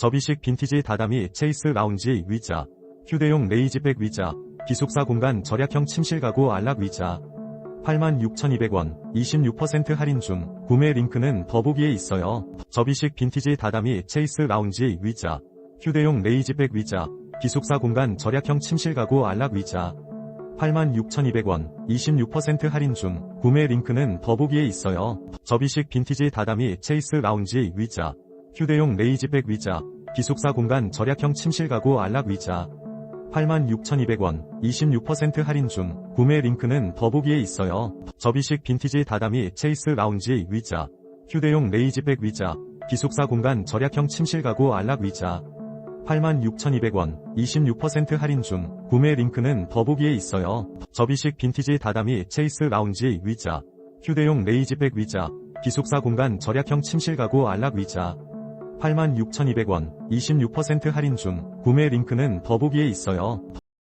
접이식 빈티지 다다미 체이스 라운지 의자, 휴대용 레이지백 의자, 기숙사 공간 절약형 침실 가구 안락 의자. 86,200원, 26% 할인 중, 구매 링크는 더보기에 있어요. 접이식 빈티지 다다미 체이스 라운지 의자, 휴대용 레이지백 의자, 기숙사 공간 절약형 침실 가구 안락 의자. 86,200원, 26% 할인 중, 구매 링크는 더보기에 있어요. 접이식 빈티지 다다미 체이스 라운지 의자, 휴대용 레이지백 의자, 기숙사 공간 절약형 침실 가구 안락 의자. 86,200원, 26% 할인 중, 구매 링크는 더보기에 있어요. 접이식 빈티지 다다미 체이스 라운지 의자, 휴대용 레이지백 의자, 기숙사 공간 절약형 침실 가구 안락 의자. 86,200원, 26% 할인 중, 구매 링크는 더보기에 있어요. 접이식 빈티지 다다미 체이스 라운지 의자, 휴대용 레이지백 의자, 기숙사 공간 절약형 침실 가구 안락 의자. 86,200원, 26% 할인 중, 구매 링크는 더보기에 있어요.